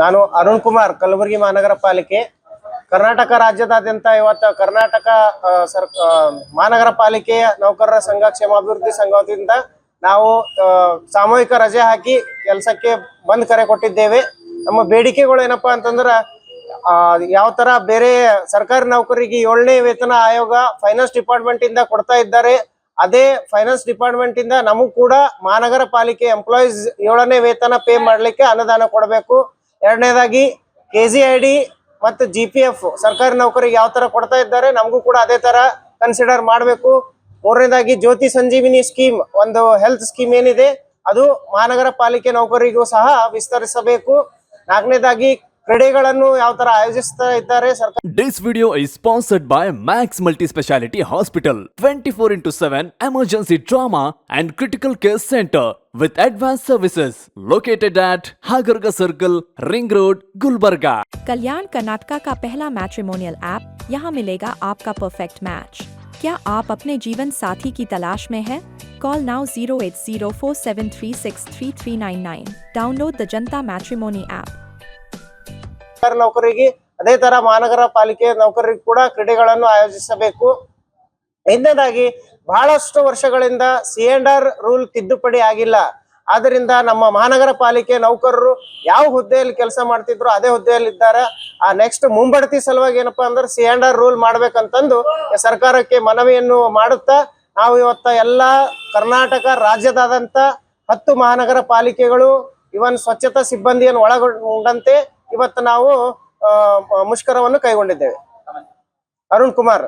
ನಾನು ಅರುಣ್ ಕುಮಾರ್, ಕಲಬುರಗಿ ಮಹಾನಗರ ಪಾಲಿಕೆ. ಕರ್ನಾಟಕ ರಾಜ್ಯದಾದ್ಯಂತ ಇವತ್ತು ಕರ್ನಾಟಕ ಸರ್ ಮಹಾನಗರ ಪಾಲಿಕೆಯ ನೌಕರರ ಸಂಘ ಕ್ಷೇಮಾಭಿವೃದ್ಧಿ ಸಂಘದಿಂದ ನಾವು ಸಾಮೂಹಿಕ ರಜೆ ಹಾಕಿ ಕೆಲಸಕ್ಕೆ ಬಂದ್ ಕರೆ ಕೊಟ್ಟಿದ್ದೇವೆ. ನಮ್ಮ ಬೇಡಿಕೆಗಳು ಏನಪ್ಪ ಅಂತಂದ್ರೆ ಯಾವ ತರ ಬೇರೆ ಸರ್ಕಾರಿ ನೌಕರಿಗೆ ಏಳನೇ ವೇತನ ಆಯೋಗ ಫೈನಾನ್ಸ್ ಡಿಪಾರ್ಟ್ಮೆಂಟ್ ಇಂದ ಕೊಡ್ತಾ ಇದ್ದಾರೆ. ಅದೇ ಫೈನಾನ್ಸ್ ಡಿಪಾರ್ಟ್ಮೆಂಟ್ ಇಂದ ನಮಗೂ ಕೂಡ ಮಹಾನಗರ ಪಾಲಿಕೆ ಎಂಪ್ಲಾಯೀಸ್ ಏಳನೇ ವೇತನ ಪೇ ಮಾಡ್ಲಿಕ್ಕೆ ಅನುದಾನ ಕೊಡಬೇಕು. ಎರಡನೇದಾಗಿ ಕೆ ಜಿ ಐ ಮತ್ತು ಜಿ ಪಿ ಎಫ್ ಸರ್ಕಾರಿ ನೌಕರಿಗೆ ಯಾವ ತರ ಕೊಡ್ತಾ ಇದ್ದಾರೆ ನಮಗೂ ಕೂಡ ಅದೇ ತರ ಕನ್ಸಿಡರ್ ಮಾಡಬೇಕು. ಮೂರನೇದಾಗಿ ಜ್ಯೋತಿ ಸಂಜೀವಿನಿ ಸ್ಕೀಮ್ ಒಂದು ಹೆಲ್ತ್ ಸ್ಕೀಮ್ ಏನಿದೆ, ಅದು ಮಹಾನಗರ ಪಾಲಿಕೆ ನೌಕರಿಗೂ ಸಹ ವಿಸ್ತರಿಸಬೇಕು. ನಾಲ್ಕನೇದಾಗಿ ಕ್ರೀಡೆಗಳನ್ನು ಯಾವ ತರ ಆಯೋಜಿಸ್ತಾ ಇದ್ದಾರೆ ಸರ್ಕಾರ This video is sponsored by Max Multi Speciality Hospital 24 into 7 Emergency Trauma and Critical Care Center with advanced services located at Hagarga Circle, Ring Road, Gulbarga. कल्याण कर्नाटका का पहला मैट्रिमोनियल ऐप यहाँ मिलेगा आपका परफेक्ट मैच क्या आप अपने जीवन साथी की तलाश में हैं? Call now zero eight zero four seven three ಸರ್ಕಾರಿ ನೌಕರಿಗೆ, ಅದೇ ತರ ಮಹಾನಗರ ಪಾಲಿಕೆ ನೌಕರರಿಗೆ ಕೂಡ ಕ್ರೀಡೆಗಳನ್ನು ಆಯೋಜಿಸಬೇಕು. ಹಿಂದೆದಾಗಿ ಬಹಳಷ್ಟು ವರ್ಷಗಳಿಂದ ಸಿ ರೂಲ್ ತಿದ್ದುಪಡಿ ಆಗಿಲ್ಲ. ಆದ್ರಿಂದ ನಮ್ಮ ಮಹಾನಗರ ಪಾಲಿಕೆ ನೌಕರರು ಯಾವ ಹುದ್ದೆಯಲ್ಲಿ ಕೆಲಸ ಮಾಡ್ತಿದ್ರು ಅದೇ ಹುದ್ದೆಯಲ್ಲಿ ಇದ್ದಾರೆ. ಆ ನೆಕ್ಸ್ಟ್ ಮುಂಬಡ್ತಿ ಸಲುವಾಗಿ ಏನಪ್ಪಾ ಅಂದ್ರೆ ಸಿ ಅಂಡ್ ಆರ್ ರೂಲ್ ಮಾಡ್ಬೇಕಂತಂದು ಸರ್ಕಾರಕ್ಕೆ ಮನವಿಯನ್ನು ಮಾಡುತ್ತಾ, ನಾವು ಇವತ್ತ ಎಲ್ಲಾ ಕರ್ನಾಟಕ ರಾಜ್ಯದಾದಂತ ಹತ್ತು ಮಹಾನಗರ ಪಾಲಿಕೆಗಳು ಇವನ್ ಸ್ವಚ್ಛತಾ ಸಿಬ್ಬಂದಿಯನ್ನು ಒಳಗೊಂಡಂತೆ ಇವತ್ತು ನಾವು ಮುಷ್ಕರವನ್ನು ಕೈಗೊಂಡಿದ್ದೇವೆ. ಅರುಣ್ ಕುಮಾರ್.